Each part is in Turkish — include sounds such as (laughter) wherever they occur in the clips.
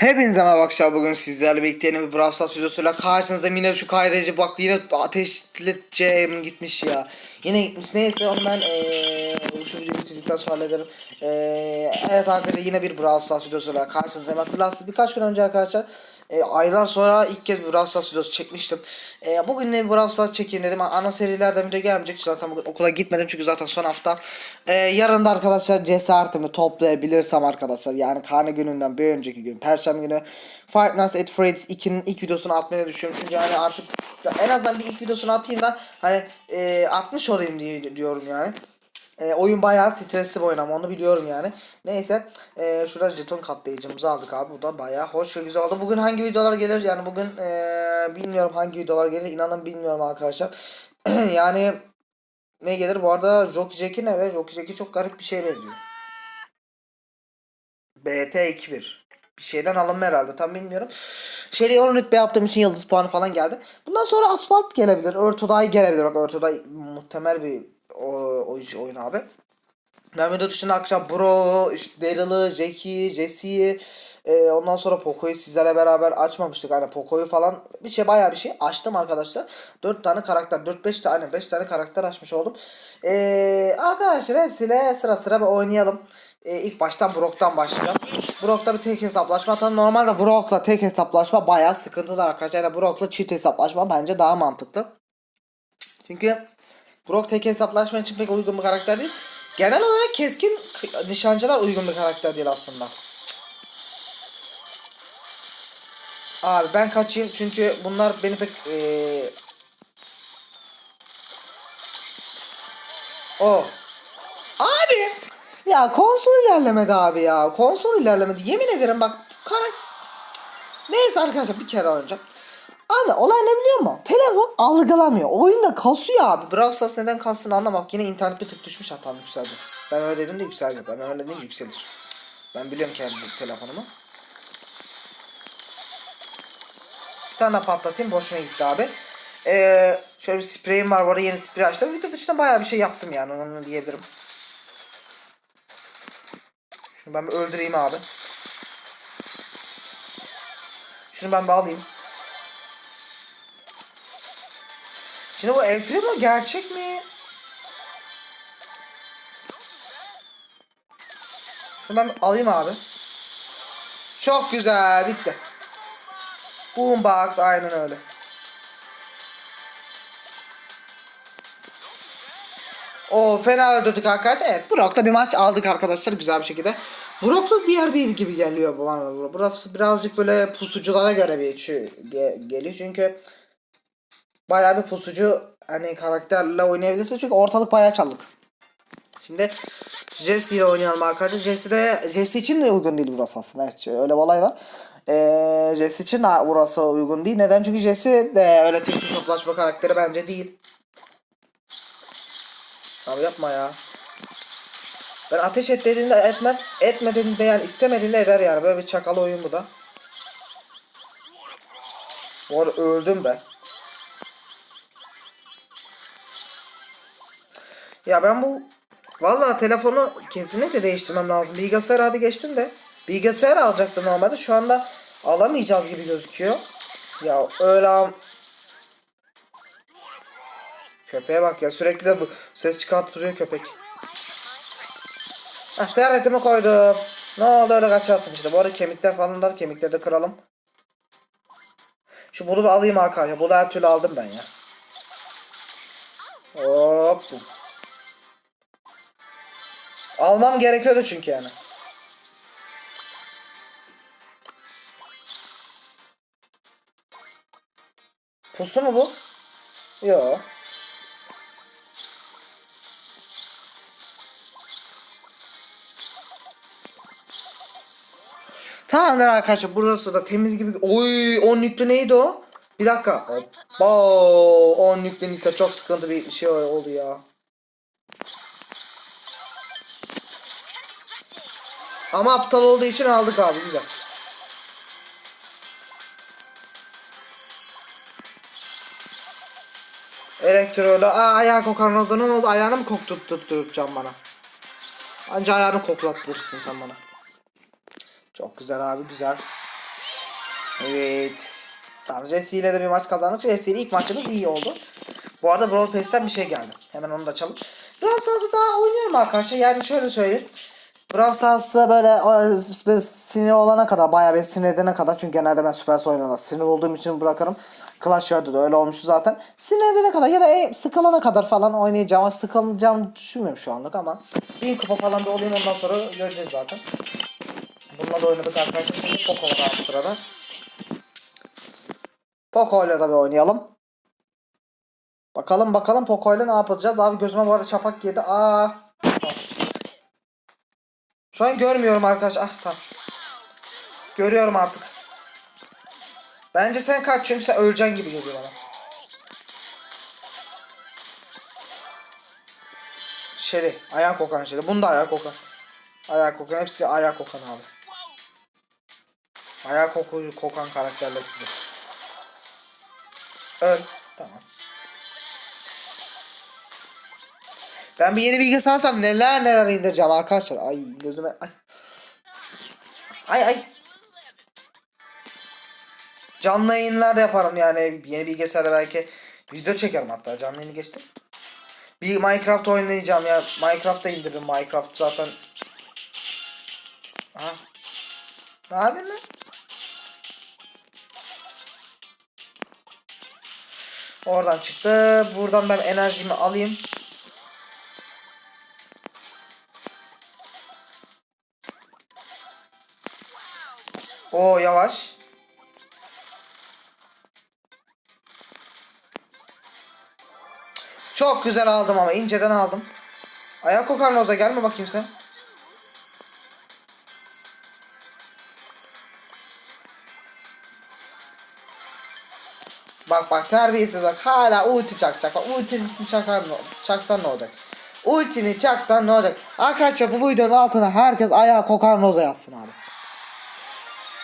Hepinize merhaba arkadaşlar bugün sizlerle birlikte yeni bir Brawl Stars videosuyla karşınızda yine şu kaydedici bak yine ateşleyeceğim gitmiş ya. Yine gitmiş neyse onu ben eee şu videoyu bitirdikten sonra hallederim. Eee evet arkadaşlar yine bir Brawl Stars videosuyla karşınızdayım. Hatırlarsınız birkaç gün önce arkadaşlar e, aylar sonra ilk kez bir Brawl Stars videosu çekmiştim. E, bugün de bir Brawl Stars çekeyim dedim. Ana serilerden video gelmeyecek. Zaten bugün okula gitmedim çünkü zaten son hafta. E, yarın da arkadaşlar cesaretimi toplayabilirsem arkadaşlar. Yani karne gününden bir önceki gün. Perşembe günü Five Nights at Freddy's 2'nin ilk videosunu atmayı düşünüyorum. Çünkü yani artık en azından bir ilk videosunu atayım da hani e, atmış olayım diye diyorum yani. E, oyun bayağı stresli bir oyun ama onu biliyorum yani. Neyse e, şurada jeton katlayıcımızı aldık abi. Bu da bayağı hoş ve güzel oldu. Bugün hangi videolar gelir yani bugün e, bilmiyorum hangi videolar gelir. İnanın bilmiyorum arkadaşlar. (clears throat) yani ne gelir bu arada Jockey Jack'i ne ve Jockey Jack'i çok garip bir şeye benziyor. BT21 bir şeyden alınma herhalde tam bilmiyorum. Şeyi 10 rütbe yaptığım için yıldız puanı falan geldi. Bundan sonra asfalt gelebilir. Örtoday gelebilir. Bak Örtoday muhtemel bir o, oyuncu oyun abi. Video dışında akşam Bro, işte Daryl'ı, Jackie'yi, Jesse'yi e, ondan sonra Poco'yu sizlerle beraber açmamıştık. Hani Poco'yu falan bir şey bayağı bir şey açtım arkadaşlar. 4 tane karakter, 4-5 tane 5 tane karakter açmış oldum. E, arkadaşlar hepsiyle sıra sıra bir oynayalım. E, ilk baştan Brock'tan başlayacağım. Brock'ta bir tek hesaplaşma. Tabii normalde Brock'la tek hesaplaşma bayağı sıkıntılı arkadaşlar. Yani Brock'la çift hesaplaşma bence daha mantıklı. Çünkü Brock tek hesaplaşma için pek uygun bir karakter değil. Genel olarak keskin nişancılar uygun bir karakter değil aslında. Abi ben kaçayım çünkü bunlar beni pek eee O. Abi ya konsol ilerlemedi abi ya. Konsol ilerlemedi. Yemin ederim bak karak Neyse arkadaşlar bir kere oynayacağım. Abi olay ne biliyor musun? Telefon algılamıyor. Oyunda kasıyor abi. Brawl Stars neden kastığını anlamak. Yine internet bir tık düşmüş hatam yükseldi. Ben öyle dedim de yükseldi. Ben öyle dedim yükselir. Ben biliyorum kendi telefonumu. Bir tane daha patlatayım. Boşuna gitti abi. Ee, şöyle bir spreyim var. Bu arada yeni sprey açtım. Video dışında bayağı bir şey yaptım yani. Onu diyebilirim. Şunu ben bir öldüreyim abi. Şunu ben bir Şimdi bu El Primo gerçek mi? Şunu ben alayım abi. Çok güzel bitti. Boombox aynen öyle. O fena öldürdük arkadaşlar. Evet Brock'ta bir maç aldık arkadaşlar güzel bir şekilde. Brock'luk bir yer değil gibi geliyor bana. Burası birazcık böyle pusuculara göre bir ge- geliyor çünkü bayağı bir pusucu hani karakterle oynayabilirsin çünkü ortalık bayağı çaldık. Şimdi Jesse ile oynayalım arkadaşlar. Jesse de Jesse için de uygun değil burası aslında. Öyle bir olay var. Ee, Jesse için burası uygun değil. Neden? Çünkü Jesse de öyle tek bir toplaşma karakteri bence değil. Abi yapma ya. Ben ateş et dediğimde etmez. Etme dediğimde yani istemediğinde eder yani. Böyle bir çakal oyun bu da. Bu öldüm ben. Ya ben bu Vallahi telefonu kesinlikle değiştirmem lazım. Bilgisayar hadi geçtim de. Bilgisayar alacaktım normalde. Şu anda alamayacağız gibi gözüküyor. Ya öyle Köpeğe bak ya sürekli de bu ses çıkartıp köpek. Ah TRT'mi koydum. Ne oldu öyle kaçarsın işte. Bu arada kemikler falan da kemikleri de kıralım. Şu bulu alayım arkadaşlar. Bulu her türlü aldım ben ya. Hop. Almam gerekiyordu çünkü yani. Pusu mu bu? Yo. Tamamdır arkadaşlar burası da temiz gibi. Oy 10 yüklü neydi o? Bir dakika. Hoppa 10 yüklü nita çok sıkıntı bir şey oldu ya. Ama aptal olduğu için aldık abi güzel. Elektrolu. Aa ayağı kokan Roza ne oldu? Ayağını mı kokturtturacağım bana? Anca ayağını koklattırırsın sen bana. Çok güzel abi güzel. Evet. Tamam Jesse ile de bir maç kazandık. Jesse ile ilk maçımız iyi oldu. Bu arada Brawl Pass'ten bir şey geldi. Hemen onu da açalım. Brawl Stars'ı daha oynuyorum arkadaşlar. Yani şöyle söyleyeyim. Brawl Stars'ta böyle, sinir olana kadar bayağı beni sinir edene kadar çünkü genelde ben Super oyunlarına sinir olduğum için bırakırım. Clash Royale'de de öyle olmuştu zaten. Sinir edene kadar ya da e, sıkılana kadar falan oynayacağım. Sıkılacağımı düşünmüyorum şu anlık ama bir kupa falan da olayım ondan sonra göreceğiz zaten. Bununla da oynadık arkadaşlar. Şimdi Poco var sırada. Poco ile de bir oynayalım. Bakalım bakalım Poco ile ne yapacağız. Abi gözüme bu arada çapak girdi. Aa. Şu an görmüyorum arkadaş. Ah tamam. Görüyorum artık. Bence sen kaç çünkü sen öleceksin gibi geliyor bana. Şeri. Ayağı kokan şeri. Bunda ayağı kokan. Ayağı kokan. Hepsi ayağı kokan abi. Ayağı koku, kokan karakterler size. Öl. Tamam. Ben bir yeni bilgisayar alsam neler neler indireceğim arkadaşlar. Ay gözüme ay. Ay ay. Canlı yayınlar da yaparım yani yeni bilgisayarda belki video çekerim hatta canlı yayını geçtim. Bir Minecraft oynayacağım ya. Minecraft'ta indiririm Minecraft zaten. Aha. Ne yapıyorsun lan? Oradan çıktı. Buradan ben enerjimi alayım. O yavaş. Çok güzel aldım ama inceden aldım. Ayak kokan Roza gelme bakayım sen. Bak bak terbiyesiz bak hala ulti çakacak. Bak ultisini çakar çaksan ne olacak? Ultini çaksan ne olacak? Arkadaşlar bu videonun altına herkes ayağa kokan Roza yazsın abi.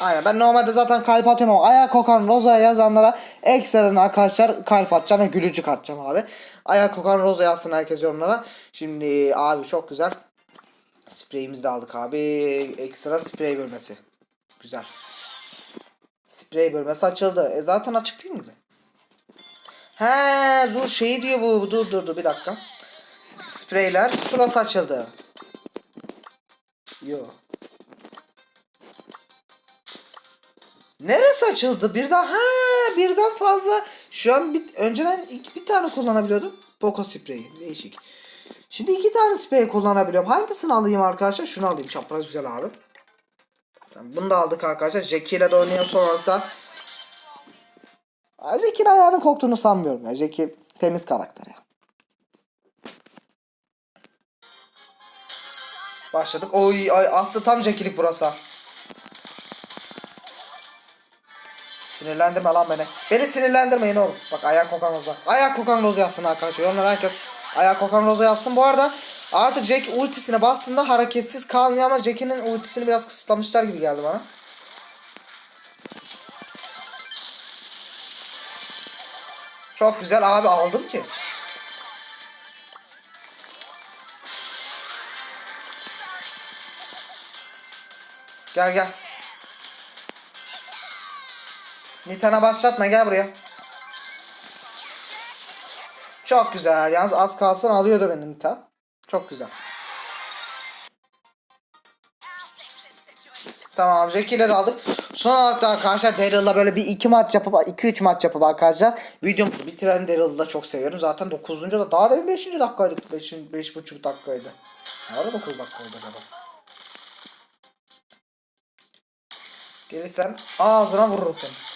Aynen ben normalde zaten kalp atıyorum ama ayağa kokan Roza'ya yazanlara ekstradan arkadaşlar kalp atacağım ve gülücük atacağım abi. Ayağa kokan Roza yazsın herkes yorumlara. Şimdi abi çok güzel. Spreyimizi de aldık abi. Ekstra sprey bölmesi. Güzel. Sprey bölmesi açıldı. E zaten açık değil miydi? He dur şey diyor bu. Dur dur dur bir dakika. Spreyler şurası açıldı. Yo. Neresi açıldı? Bir daha ha birden fazla. Şu an bir, önceden iki, bir tane kullanabiliyordum. Poco spreyi. Değişik. Şimdi iki tane sprey kullanabiliyorum. Hangisini alayım arkadaşlar? Şunu alayım. Çapraz güzel abi. Bunu da aldık arkadaşlar. Jackie ile de oynayalım son olarak da. Jackie'nin ayağının koktuğunu sanmıyorum ya. Jackie temiz karakter ya. Başladık. Oy ay Aslı tam Jackie'lik burası. Sinirlendirme lan beni. Beni sinirlendirmeyin oğlum. Bak ayak kokan roza. Ayak kokan roza yazsın arkadaşlar. Yorumlar herkes ayak kokan roza yazsın. Bu arada artık Jack ultisine bastığında hareketsiz kalmıyor ama Jack'in ultisini biraz kısıtlamışlar gibi geldi bana. Çok güzel abi aldım ki. Gel gel. Nitana başlatma gel buraya. Çok güzel. Yalnız az kalsın alıyordu beni Nita. Çok güzel. Tamam Jackie ile de aldık. Son olarak da arkadaşlar Daryl'la böyle bir iki maç yapıp 2-3 maç yapıp arkadaşlar videomu bitirelim Daryl'ı da çok seviyorum. Zaten 9. da daha da 5. dakikaydı. 5 5,5 dakikaydı. Ne ara 9 dakika oldu acaba? Gelirsen ağzına vururum seni.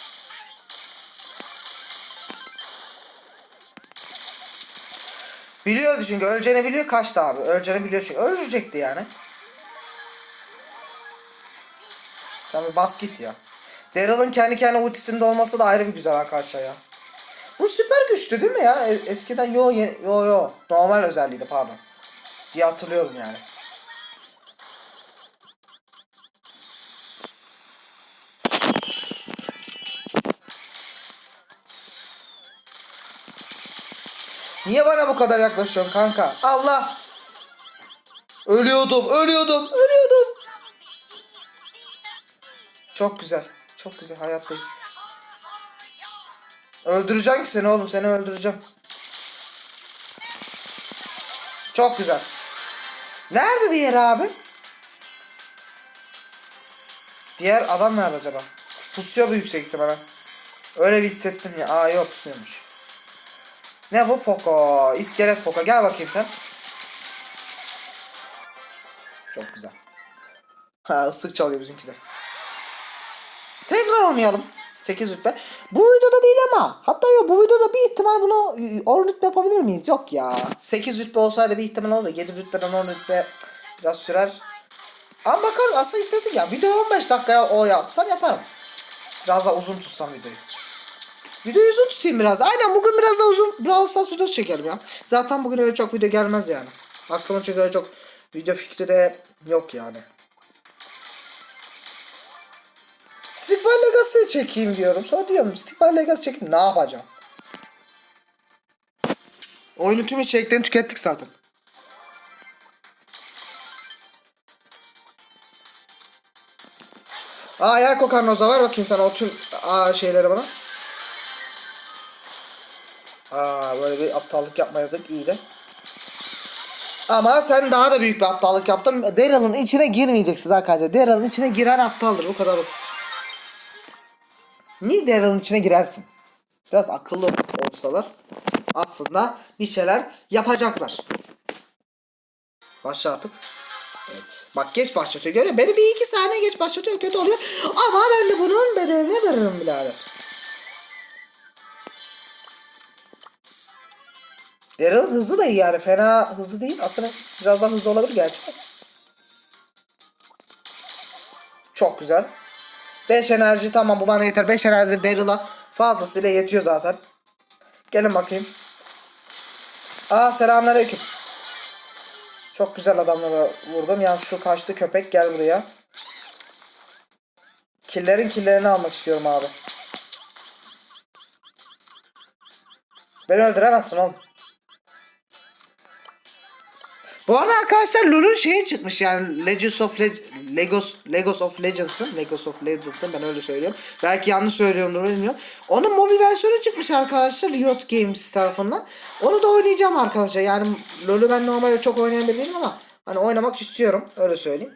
Biliyordu çünkü öleceğini biliyor kaçtı abi. Öleceğini biliyor çünkü. Ölecekti yani. Sen bir bas git ya. Daryl'ın kendi kendine ultisinde olması da ayrı bir güzel arkadaşlar ya. Bu süper güçlü değil mi ya? E- Eskiden yo yo yo normal özelliğiydi pardon. Diye hatırlıyorum yani. Niye bana bu kadar yaklaşıyorsun kanka? Allah! Ölüyordum, ölüyordum, ölüyordum. Çok güzel. Çok güzel hayattayız. Öldüreceğim ki seni oğlum seni öldüreceğim. Çok güzel. Nerede diğer abi? Diğer adam nerede acaba? Pusuyor bu yüksek ihtimalle. Öyle bir hissettim ya. Aa yok pusmuyormuş. Ne bu Poco? İskelet Poco. Gel bakayım sen. Çok güzel. Ha ıslık çalıyor bizimki de. Tekrar oynayalım. 8 rütbe. Bu videoda değil ama. Hatta yok bu videoda bir ihtimal bunu 10 rütbe yapabilir miyiz? Yok ya. 8 rütbe olsaydı bir ihtimal olur. 7 rütbeden 10 rütbe biraz sürer. Ama bakarız aslında istesin ya. Video 15 dakikaya o yapsam yaparım. Biraz daha uzun tutsam videoyu. Videoyu uzun tutayım biraz. Aynen bugün biraz daha uzun Brawl Stars videosu çekelim ya. Zaten bugün öyle çok video gelmez yani. Aklıma çünkü öyle çok video fikri de yok yani. Stigval Legacy çekeyim diyorum. Sonra diyorum Stigval Legacy çekeyim ne yapacağım? Oyunun tüm içeriklerini tükettik zaten. Aa yer kokan Roza var bakayım sana o tüm aa, şeyleri bana. Aa böyle bir aptallık yapmayalım iyi de. Ama sen daha da büyük bir aptallık yaptın. Daryl'ın içine girmeyeceksiniz arkadaşlar. Daryl'ın içine giren aptaldır. Bu kadar basit. Niye Daryl'ın içine girersin? Biraz akıllı olsalar aslında bir şeyler yapacaklar. Başla artık. Evet. Bak geç başlatıyor. Musun? Beni bir iki saniye geç başlatıyor. Kötü oluyor. Ama ben de bunun bedelini veririm birader. Daryl hızlı da iyi yani. Fena hızlı değil. Aslında biraz daha hızlı olabilir gerçekten. Çok güzel. 5 enerji tamam bu bana yeter. 5 enerji Daryl'a fazlasıyla yetiyor zaten. Gelin bakayım. Aa selamünaleyküm. Çok güzel adamlara vurdum. Yani şu kaçtı köpek gel buraya. Killerin killerini almak istiyorum abi. Beni öldüremezsin oğlum. Bu arada arkadaşlar LoL'un şeyi çıkmış yani Legends of Leg Legos Legos of Legends'ın Legos of Legends'ın ben öyle söylüyorum. Belki yanlış söylüyorumdur bilmiyorum. Onun mobil versiyonu çıkmış arkadaşlar Riot Games tarafından. Onu da oynayacağım arkadaşlar. Yani LoL'ü ben normalde çok oynayan bir değilim ama hani oynamak istiyorum öyle söyleyeyim.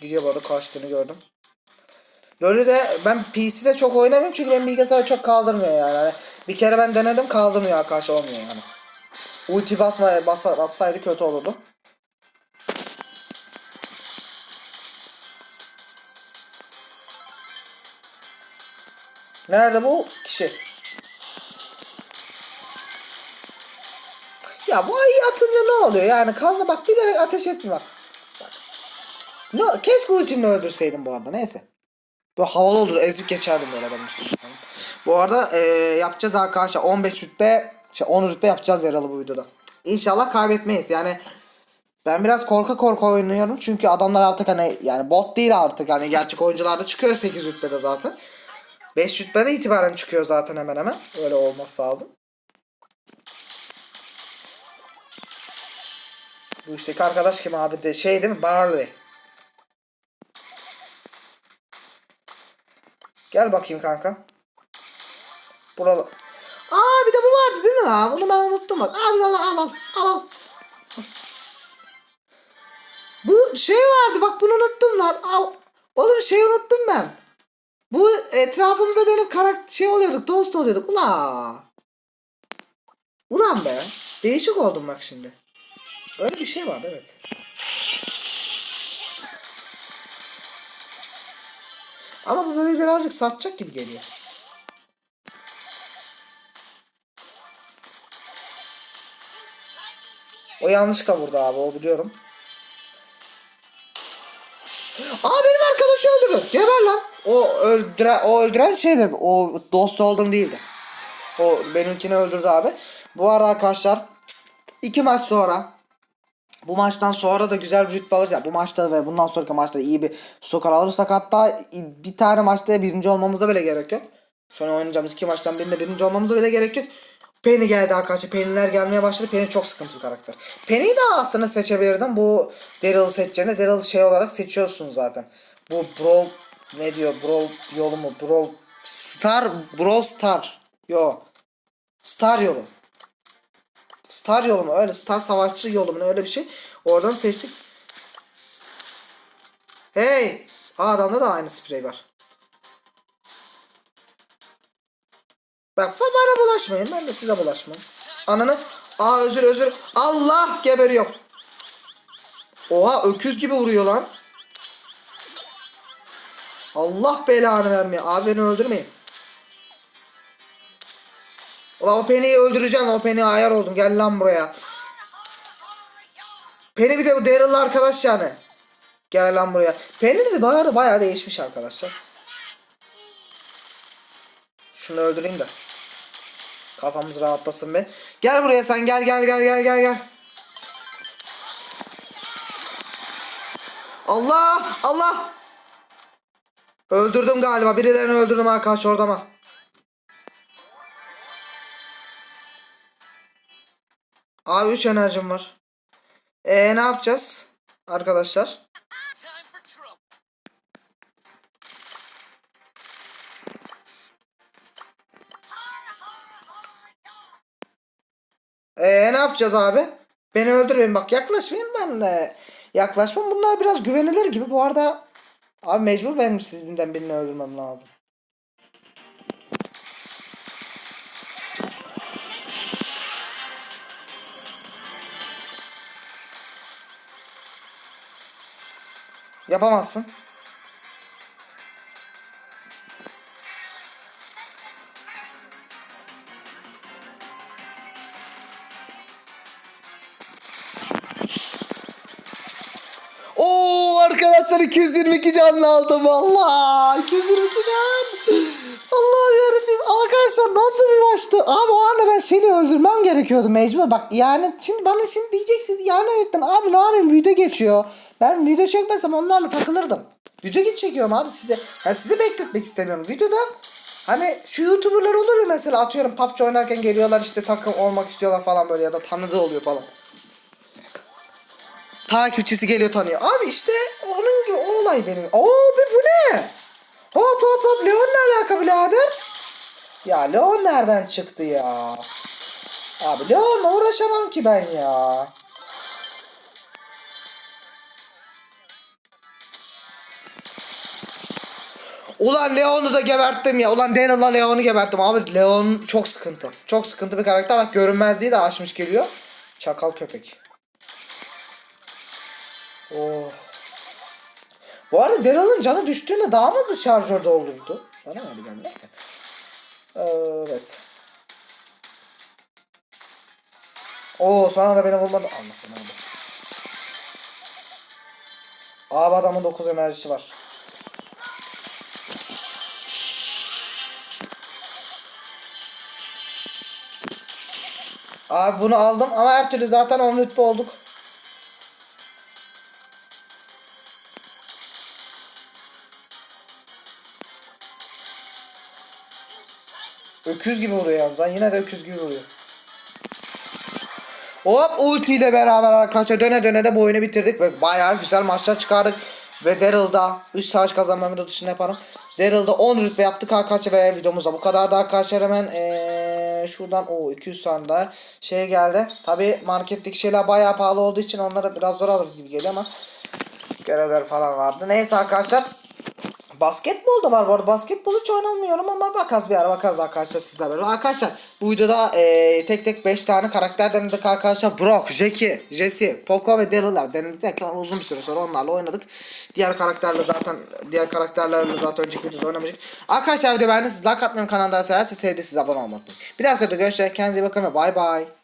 Gidiyor bu arada kaçtığını gördüm. LoL'ü de ben PC'de çok oynamıyorum çünkü benim bilgisayar çok kaldırmıyor yani. Hani bir kere ben denedim kaldırmıyor arkadaşlar olmuyor yani. Ulti basma, basa, bassaydı kötü olurdu. Nerede bu kişi? Ya bu ayı atınca ne oluyor? Yani kazla bak bilerek ateş etme bak. Ne, keşke ultimle öldürseydim bu arada neyse. Bu havalı oldu ezip geçerdim böyle üstüne. Bu arada e, yapacağız arkadaşlar 15 rütbe şey 10 rütbe yapacağız yaralı bu videoda. İnşallah kaybetmeyiz yani ben biraz korka korka oynuyorum çünkü adamlar artık hani yani bot değil artık hani gerçek oyuncularda çıkıyor 8 rütbede zaten. 5 rütbede itibaren çıkıyor zaten hemen hemen. Öyle olması lazım. Bu üstteki arkadaş kim abi de şey değil mi Barley. Gel bakayım kanka. Buralı. Aa bir de bu vardı değil mi lan? Bunu ben unuttum bak. Al al al al al. Bu şey vardı bak bunu unuttum lan. Al. Oğlum şey unuttum ben. Bu etrafımıza dönüp karakter şey oluyorduk, dost oluyorduk. Ula. Ulan be. Değişik oldum bak şimdi. Öyle bir şey vardı evet. Ama bu böyle birazcık satacak gibi geliyor. O yanlışlıkla vurdu abi o biliyorum. Aa benim arkadaşı öldürdü. Geber lan. O öldüren, o öldüren şeydir. O dost oldum değildi. O benimkini öldürdü abi. Bu arada arkadaşlar iki maç sonra bu maçtan sonra da güzel bir rütbe alırız. Yani bu maçta ve bundan sonraki maçta iyi bir skor alırsak hatta bir tane maçta birinci olmamıza bile gerek yok. Şu an oynayacağımız iki maçtan birinde birinci olmamıza bile gerek yok. Penny geldi arkadaşlar. Penny'ler gelmeye başladı. Penny çok sıkıntı bir karakter. Penny'yi de aslında seçebilirdim. Bu Daryl'ı seçeceğine Daryl şey olarak seçiyorsun zaten. Bu Brawl ne diyor? Brawl yolu mu? Brawl Star Brawl Star. Yo. Star yolu. Star yolu mu? Öyle Star savaşçı yolu mu? Öyle bir şey. Oradan seçtik. Hey! Adamda da aynı sprey var. Bak bu bana bulaşmayın. Ben de size bulaşmam. Ananı. Aa özür özür. Allah geberiyor. Oha öküz gibi vuruyor lan. Allah belanı vermiyor. Abi beni öldürmeyin. Ulan o Penny'yi öldüreceğim. O Penny'ye ayar oldum. Gel lan buraya. Penny bir de bu Daryl'lı arkadaş yani. Gel lan buraya. Penny de bayağı, bayağı değişmiş arkadaşlar. Şunu öldüreyim de. Kafamız rahatlasın be. Gel buraya sen gel gel gel gel gel gel. Allah Allah. Öldürdüm galiba. Birilerini öldürdüm arkadaş orada mı? Abi 3 enerjim var. Ee ne yapacağız? Arkadaşlar. Ee ne yapacağız abi? Beni öldürmeyin bak yaklaşmayın ben de. Yaklaşmam bunlar biraz güvenilir gibi. Bu arada abi mecbur benim sizden birini öldürmem lazım. Yapamazsın. Arkadaşlar 222 canlı aldım Allah 222 can. Allah yarabbim. Arkadaşlar nasıl bir maçtı? Abi o anda ben seni öldürmem gerekiyordu mecbur. Bak yani şimdi bana şimdi diyeceksiniz yani ettin abi ne yapayım? Video geçiyor. Ben video çekmesem onlarla takılırdım. Video geç çekiyorum abi size. Yani sizi bekletmek istemiyorum. Videoda Hani şu youtuberlar olur ya mesela atıyorum PUBG oynarken geliyorlar işte takım olmak istiyorlar falan böyle ya da tanıdığı oluyor falan takipçisi geliyor tanıyor. Abi işte onun gibi o olay benim. Oo bir bu ne? Hop hop hop Leon ne alaka birader? Ya Leon nereden çıktı ya? Abi Leon'la uğraşamam ki ben ya. Ulan Leon'u da geberttim ya. Ulan Daryl'la Leon'u geberttim. Abi Leon çok sıkıntı. Çok sıkıntı bir karakter. Bak görünmezliği de aşmış geliyor. Çakal köpek. Oh. Bu arada Daryl'ın canı düştüğünde daha mı hızlı şarjör doldurdu? Bana mı öyle geldi? Neyse. Evet. Oo sonra da beni vurmadı. Allah beni vurdu. Abi adamın 9 enerjisi var. Abi bunu aldım ama her türlü zaten 10 rütbe olduk. Öküz gibi vuruyor yalnız. ha. Yine de öküz gibi vuruyor. Hop ulti ile beraber arkadaşlar döne döne de bu oyunu bitirdik ve bayağı güzel maçlar çıkardık. Ve Daryl'da 3 savaş kazanma video dışında yaparım. Daryl'da 10 rütbe yaptık arkadaşlar ve videomuzda bu kadardı arkadaşlar hemen ee, şuradan o 200 tane daha şey geldi. Tabi marketteki şeyler bayağı pahalı olduğu için onları biraz zor alırız gibi geliyor ama görevler falan vardı. Neyse arkadaşlar Basketbol da var bu arada. Basketbol hiç oynamıyorum ama bakarız bir ara bakarız arkadaşlar sizler böyle. Arkadaşlar bu videoda e, tek tek 5 tane karakter denedik arkadaşlar. Brock, Jackie, Jesse, Poco ve Daryl'lar denedik. Uzun bir süre sonra onlarla oynadık. Diğer karakterler zaten diğer karakterlerle zaten önceki videoda oynamıştık. Arkadaşlar video beğendiyseniz like atmayı kanalda severse sevdiyseniz abone olmayı unutmayın. Bir dahaki videoda görüşürüz. Kendinize iyi bakın ve bay bay.